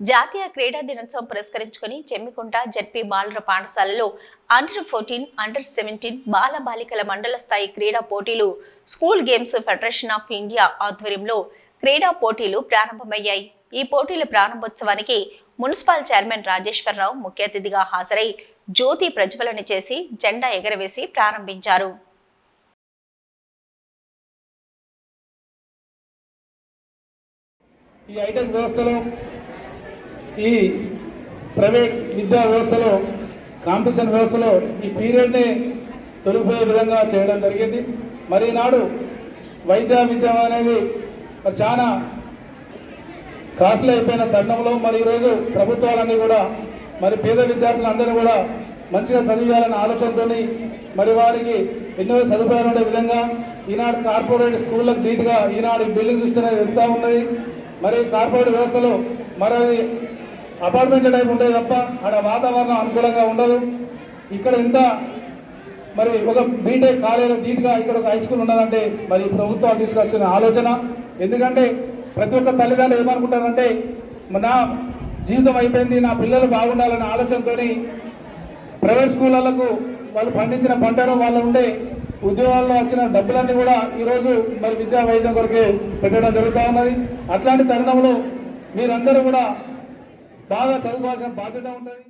జాతీయ క్రీడా దినోత్సవం పురస్కరించుకుని చెమ్మికుంట జడ్పీ బాలుర పాఠశాలలో అండర్ ఫోర్టీన్ అండర్ సెవెంటీన్ బాల బాలికల మండల స్థాయి క్రీడా పోటీలు school games federation of India ఆధ్వర్యంలో క్రీడా పోటీలు ప్రారంభమయ్యాయి. ఈ పోటీల ప్రారంభోత్సవానికి మున్సిపల్ చైర్మన్ రాజేశ్వరరావు ముఖ్య అతిథిగా హాజరై జ్యోతి ప్రజ్వలన చేసి జెండా ఎగరవేసి ప్రారంభించారు. ఈ ఐటెక్ వ్యవస్థలో ఈ ప్రైవేట్ విద్యా వ్యవస్థలో కాంపిటీషన్ వ్యవస్థలో ఈ పీరియడ్ని తొలిపోయే విధంగా చేయడం జరిగింది. మరి ఈనాడు వైద్య విద్య అనేది మరి చాలా కాస్ట్లీ అయిపోయిన తరుణంలో మరి ఈరోజు ప్రభుత్వాలన్నీ కూడా మరి పేద విద్యార్థులందరూ కూడా మంచిగా చదివేయాలనే ఆలోచనతో మరి వారికి ఎన్నో సదుపాయాలు ఉండే విధంగా ఈనాడు కార్పొరేట్ స్కూళ్ళకు ధీటుగా ఈనాడు ఈ బిల్డింగ్ చూస్తేనే వెళ్తూ ఉన్నది. మరి కార్పొరేట్ వ్యవస్థలో మరి అపార్ట్మెంట్ టైప్ ఉంటుంది తప్ప అక్కడ వాతావరణం అనుకూలంగా ఉండదు. ఇక్కడ ఇంత మరి ఒక బీటెక్ కాలేజ్ ధీటుగా ఇక్కడ ఒక హై స్కూల్ ఉన్నదంటే మరి ప్రభుత్వాలు తీసుకొచ్చిన ఆలోచన. ఎందుకంటే ప్రతి ఒక్క తల్లిదండ్రులు ఏమనుకుంటారంటే నా జీవితం అయిపోయింది నా పిల్లలు బాగుండాలనే ఆలోచనతోని ప్రైవేట్ స్కూళ్ళకు వాళ్ళు పండించిన పంటను వాళ్ళు ఉండే ఉద్యోగాల్లో వచ్చిన డబ్బులన్నీ కూడా ఈరోజు మరి విద్యా వైద్యం కొరకే పెట్టడం జరుగుతూ ఉన్నది. అట్లాంటి తరుణంలో మీరందరూ కూడా బాగా చదువుకోవాల్సిన బాధ్యత ఉంటుంది